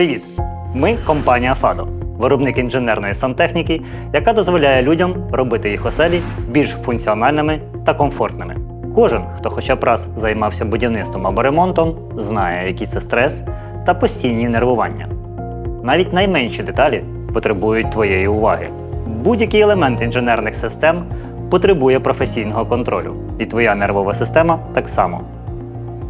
Привіт! Ми компанія Фадо, виробник інженерної сантехніки, яка дозволяє людям робити їх оселі більш функціональними та комфортними. Кожен, хто хоча б раз займався будівництвом або ремонтом, знає, який це стрес та постійні нервування. Навіть найменші деталі потребують твоєї уваги. Будь-який елемент інженерних систем потребує професійного контролю, і твоя нервова система так само.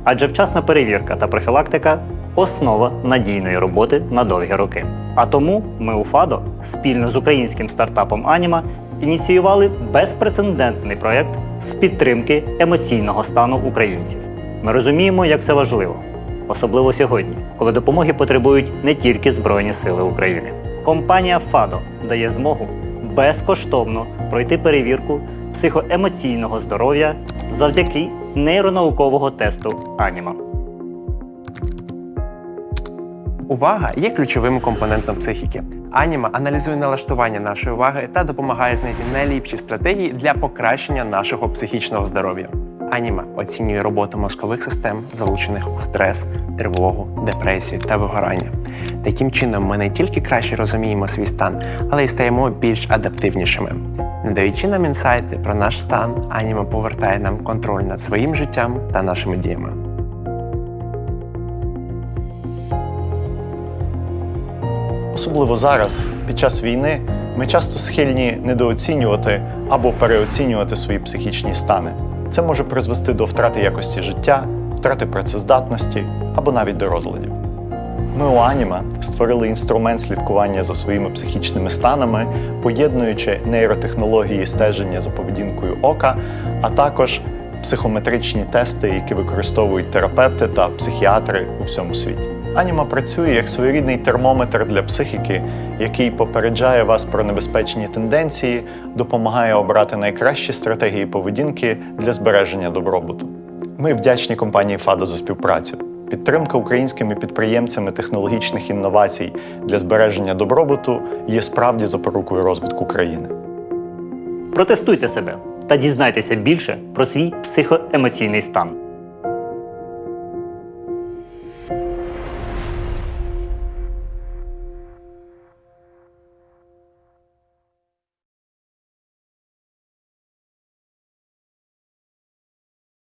Адже вчасна перевірка та профілактика основа надійної роботи на довгі роки. А тому ми у ФАДО спільно з українським стартапом Аніма ініціювали безпрецедентний проєкт з підтримки емоційного стану українців. Ми розуміємо, як це важливо, особливо сьогодні, коли допомоги потребують не тільки Збройні Сили України. Компанія ФАДО дає змогу безкоштовно пройти перевірку психоемоційного здоров'я завдяки нейронаукового тесту Аніма. Увага є ключовим компонентом психіки. Аніма аналізує налаштування нашої уваги та допомагає знайти найліпші стратегії для покращення нашого психічного здоров'я. Аніма оцінює роботу мозкових систем, залучених у стрес, тривогу, депресію та вигорання. Таким чином, ми не тільки краще розуміємо свій стан, але й стаємо більш адаптивнішими. Надаючи нам інсайти про наш стан, Аніма повертає нам контроль над своїм життям та нашими діями. Особливо зараз, під час війни, ми часто схильні недооцінювати або переоцінювати свої психічні стани. Це може призвести до втрати якості життя, втрати працездатності або навіть до розладів. Ми у Аніма створили інструмент слідкування за своїми психічними станами, поєднуючи нейротехнології стеження за поведінкою ока, а також психометричні тести, які використовують терапевти та психіатри у всьому світі. Аніма працює як своєрідний термометр для психіки, який попереджає вас про небезпечні тенденції, допомагає обрати найкращі стратегії поведінки для збереження добробуту. Ми вдячні компанії ФАДО за співпрацю. Підтримка українськими підприємцями технологічних інновацій для збереження добробуту є справді запорукою розвитку країни. Протестуйте себе та дізнайтеся більше про свій психоемоційний стан.